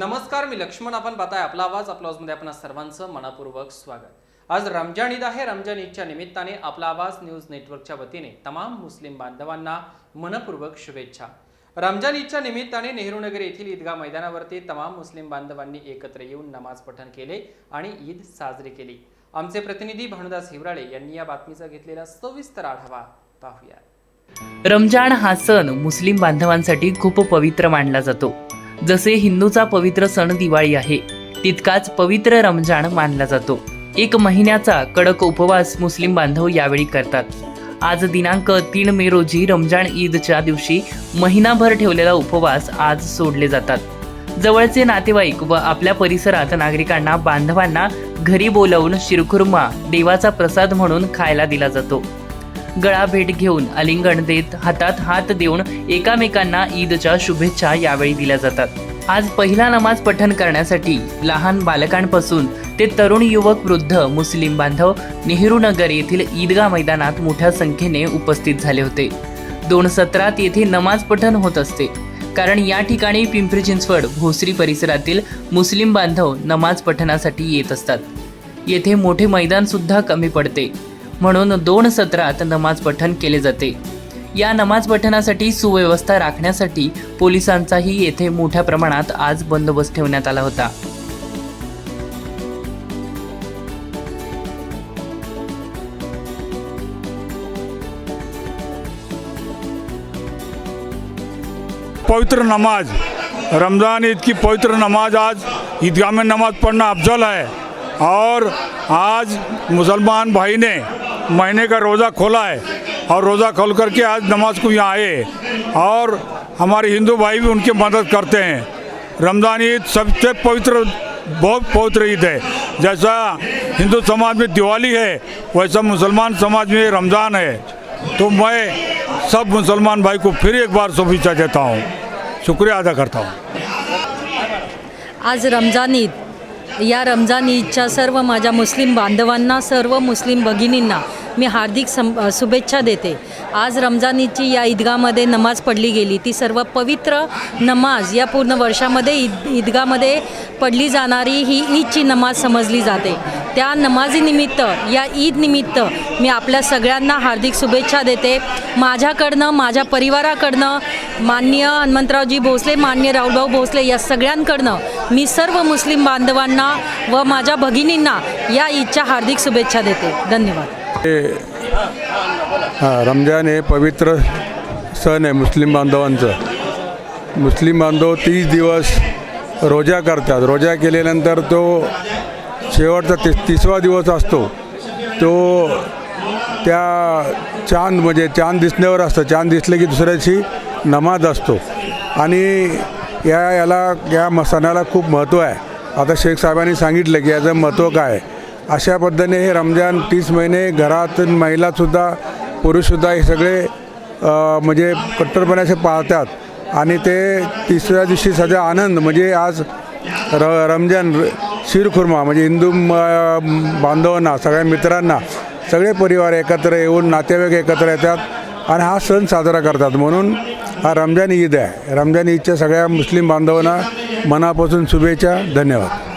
नमस्कार मी लक्ष्मण. आपण पाहताय आपला आवाज आपला आवाजमध्ये आपण सर्वांचं मनापूर्वक स्वागत. आज रमजान ईद आहे. रमजान ईदच्या निमित्ताने आपला आवाज न्यूज नेटवर्कच्या वतीने तमाम मुस्लिम बांधवांना मनपूर्वक शुभेच्छा. रमजान ईदच्या निमित्ताने नेहरू नगर येथील ईदगाह मैदानावरती तमाम मुस्लिम बांधवांनी एकत्र येऊन नमाज पठण केले आणि ईद साजरी केली. आमचे प्रतिनिधी भानुदास हिवराळे यांनी या बातमीचा घेतलेला सविस्तर आढावा पाहूया. रमजान हा सण मुस्लिम बांधवांसाठी खूप पवित्र मानला जातो. जसे हिंदूचा पवित्र सण दिवाळी आहे तितकाच पवित्र रमजान मानला जातो. एक महिन्याचा कडक उपवास मुस्लिम बांधव यावेळी करतात. आज दिनांक तीन मे रोजी रमजान ईदच्या दिवशी महिनाभर ठेवलेला उपवास आज सोडले जातात. जवळचे नातेवाईक व आपल्या परिसरात नागरिकांना बांधवांना घरी बोलावून शिरखुर्मा देवाचा प्रसाद म्हणून खायला दिला जातो. गळा भेट घेऊन आलिंगण देत हातात हात देऊन एकामेकांना ईदच्या शुभेच्छा यावेळी दिल्या जातात. आज पहिला नमाज पठण करण्यासाठी लहान बालकांपासून ते तरुण युवक वृद्ध मुस्लिम बांधव नेहरू नगर येथील ईदगा मैदानात मोठ्या संख्येने उपस्थित झाले होते. दोन सत्रात येथे नमाज पठण होत असते. कारण या ठिकाणी पिंपरी चिंचवड भोसरी परिसरातील मुस्लिम बांधव नमाज पठणासाठी येत असतात. येथे मोठे मैदान सुद्धा कमी पडते. म्हणून दोन सत्रात नमाज पठण केले जाते. या नमाज पठणासाठी सुव्यवस्था राखण्यासाठी पोलिसांचाही येथे मोठ्या प्रमाणात आज बंदोबस्त ठेवण्यात आला होता. पवित्र नमाज. रमज़ान ईद की पवित्र नमाज आज ईदगाह में नमाज पढ़ना अफजल है। और आज मुसलमान भाई ने महीने का रोज़ा खोला है और रोज़ा खोल करके आज नमाज़ को यहाँ आए और हमारे हिंदू भाई भी उनकी मदद करते हैं। रमज़ान ईद सबसे पवित्र, बहुत पवित्र ईद है। जैसा हिंदू समाज में दिवाली है, वैसा मुसलमान समाज में रमज़ान है। तो मैं सब मुसलमान भाई को फिर एक बार शुभेच्छा देता हूँ। शुक्रिया अदा करता हूँ। आज रमज़ान ईद। या रमजान ईदच्या सर्व माझ्या मुस्लिम बांधवांना सर्व मुस्लिम भगिनींना मी हार्दिक सं शुभेच्छा देते. आज रमजान ईदची या ईदगामध्ये नमाज पडली गेली. ती सर्व पवित्र नमाज या पूर्ण वर्षामध्ये ईद ईदगामध्ये पडली जाणारी ही ईदची नमाज समजली जाते. त्या नमाजीनिमित्त या ईदनिमित्त मी आपल्या सगळ्यांना हार्दिक शुभेच्छा देते. माझ्याकडनं माझ्या परिवाराकडनं माननीय हनुमंतरावजी भोसले मान्य राहुलभाऊ भोसले या सगळ्यांकडनं मी सर्व मुस्लिम बांधवांना व माझ्या भगिनींना या ईदच्या हार्दिक शुभेच्छा देते. धन्यवाद. हां रमजान हे पवित्र सण आहे मुस्लिम बांधवांचं. मुस्लिम बांधव तीस दिवस रोजा करतात. रोजा केल्यानंतर तो शेवटचा ति तिसवा दिवस असतो. तो त्या चांद म्हणजे चांद दिसण्यावर असतं. चांद दिसलं की दुसऱ्या दिवशी नमाज असतो. आणि या याला या म- सणाला खूप महत्त्व आहे. आता शेख साहेबांनी सांगितलं की याचं महत्त्व काय आहे. अशा पद्धतीने हे रमजान तीस महिने घरात महिलासुद्धा पुरुषसुद्धा हे सगळे म्हणजे कट्टरपणे असे पाळतात. आणि ते तिसऱ्या दिवशी सध्या आनंद म्हणजे आज र रमजान शिरखुर्मा म्हणजे हिंदू म- बांधवांना सगळ्या मित्रांना सगळे परिवार एकत्र येऊन नातेवाईक एकत्र येतात आणि हा सण साजरा करतात. म्हणून हा रमजान ईद आहे. रमजान ईदच्या सगळ्या मुस्लिम बांधवांना मनापासून शुभेच्छा धन्यवाद.